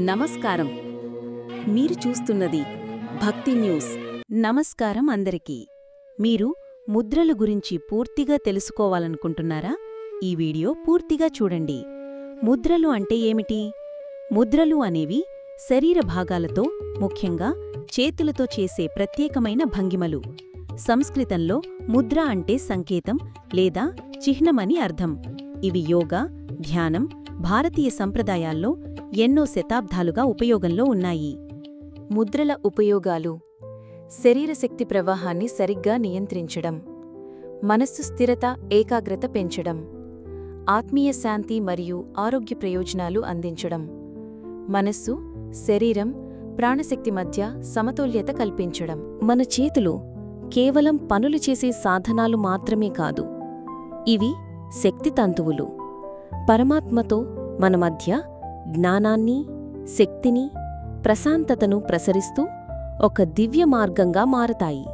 నమస్కారం. మీరు చూస్తున్నది భక్తి న్యూస్. నమస్కారం అందరికీ. మీరు ముద్రలు గురించి పూర్తిగా తెలుసుకోవాలనుకుంటున్నారా? ఈ వీడియో పూర్తిగా చూడండి. ముద్రలు అంటే ఏమిటి? ముద్రలు అనేవి శరీర భాగాలతో ముఖ్యంగా చేతులతో చేసే ప్రత్యేకమైన భంగిమలు. సంస్కృతంలో ముద్ర అంటే సంకేతం లేదా చిహ్నమని అర్థం. ఇవి యోగా ధ్యానం భారతీయ సంప్రదాయాల్లో ఎన్నో శతాబ్దాలుగా ఉపయోగంలో ఉన్నాయి. ముద్రల ఉపయోగాలు. శరీరశక్తి ప్రవాహాన్ని సరిగ్గా నియంత్రించడం. మనస్సు స్థిరత ఏకాగ్రత పెంచడం. ఆత్మీయ శాంతి మరియు ఆరోగ్య ప్రయోజనాలు అందించడం. మనస్సు శరీరం ప్రాణశక్తి మధ్య సమతుల్యత కల్పించడం. మన చేతులు కేవలం పనులు చేసే సాధనాలు మాత్రమే కాదు. ఇవి శక్తి తంతువులు. పరమాత్మతో మన మధ్య జ్ఞానాన్ని శక్తిని ప్రశాంతతను ప్రసరిస్తూ ఒక దివ్య మార్గంగా మారతాయి.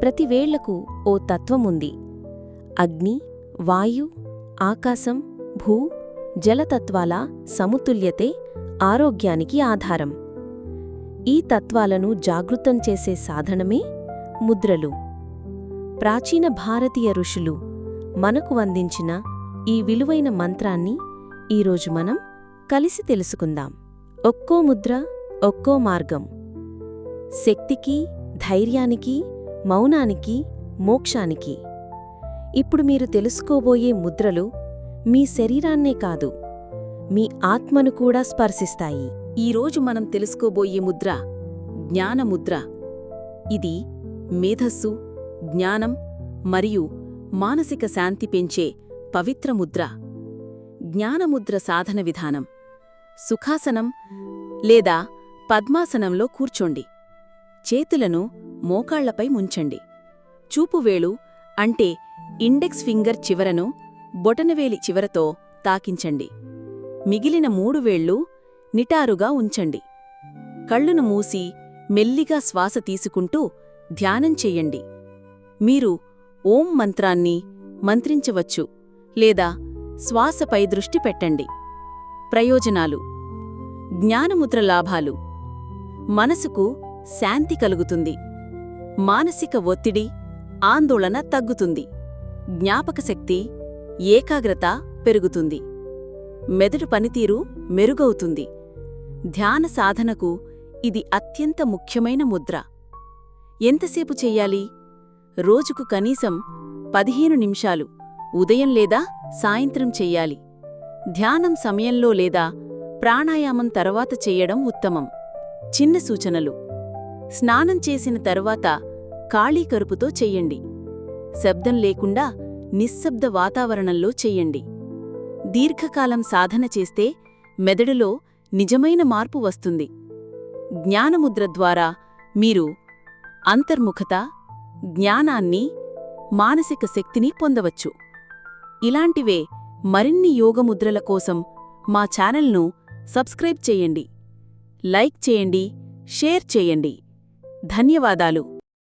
ప్రతి వేళ్ళకు ఓ తత్వముంది అగ్ని వాయు ఆకాశం భూ జలతత్వాల సమతుల్యతే ఆరోగ్యానికి ఆధారం. ఈ తత్వాలను జాగృతం చేసే సాధనమే ముద్రలు. ప్రాచీన భారతీయ ఋషులు మనకు అందించిన ఈ విలువైన మంత్రాన్ని ఈరోజు మనం కలిసి తెలుసుకుందాం. ఒక్కో ముద్ర ఒక్కో మార్గం. శక్తికి ధైర్యానికి మౌనానికి మోక్షానికి. ఇప్పుడు మీరు తెలుసుకోబోయే ముద్రలు మీ శరీరాన్నే కాదు మీ ఆత్మను కూడా స్పర్శిస్తాయి. ఈరోజు మనం తెలుసుకోబోయే ముద్ర జ్ఞానముద్ర ఇది మేధస్సు జ్ఞానం మరియు మానసిక శాంతి పెంచే పవిత్ర ముద్ర జ్ఞానముద్ర సాధన విధానం. సుఖాసనం లేదా పద్మాసనంలో కూర్చోండి. చేతులను మోకాళ్ళపై ముంచండి. చూపువేళు అంటే ఇండెక్స్ ఫింగర్ చివరను బొటనవేలి చివరతో తాకించండి. మిగిలిన మూడు వేళ్ళు నిటారుగా ఉంచండి. కళ్ళును మూసి మెల్లిగా శ్వాస తీసుకుంటూ ధ్యానం చెయ్యండి మీరు ఓం మంత్రాన్ని మంత్రించవచ్చు. లేదా శ్వాసపై దృష్టి పెట్టండి. ప్రయోజనాలు. జ్ఞానముద్ర లాభాలు. మనసుకు శాంతి కలుగుతుంది. మానసిక ఒత్తిడి ఆందోళన తగ్గుతుంది. జ్ఞాపకశక్తి ఏకాగ్రత పెరుగుతుంది. మెదడు పనితీరు మెరుగవుతుంది. ధ్యాన సాధనకు ఇది అత్యంత ముఖ్యమైన ముద్ర. ఎంతసేపు చెయ్యాలి రోజుకు కనీసం పదిహేను నిమిషాలు. ఉదయం లేదా సాయంత్రం చెయ్యాలి ధ్యానం సమయంలో లేదా ప్రాణాయామం తర్వాత చెయ్యడం ఉత్తమం. చిన్న సూచనలు. స్నానం చేసిన తరువాత ఖాళీ కరుపుతో చెయ్యండి శబ్దం లేకుండా నిశ్శబ్ద వాతావరణంలో చెయ్యండి దీర్ఘకాలం సాధన చేస్తే మెదడులో నిజమైన మార్పు వస్తుంది. జ్ఞానముద్ర ద్వారా మీరు అంతర్ముఖత జ్ఞానాన్ని మానసిక శక్తిని పొందవచ్చు. ఇలాంటివే మరిన్ని యోగముద్రల కోసం మా ఛానల్ను సబ్స్క్రైబ్ చేయండి. లైక్ చేయండి షేర్ చేయండి. ధన్యవాదాలు.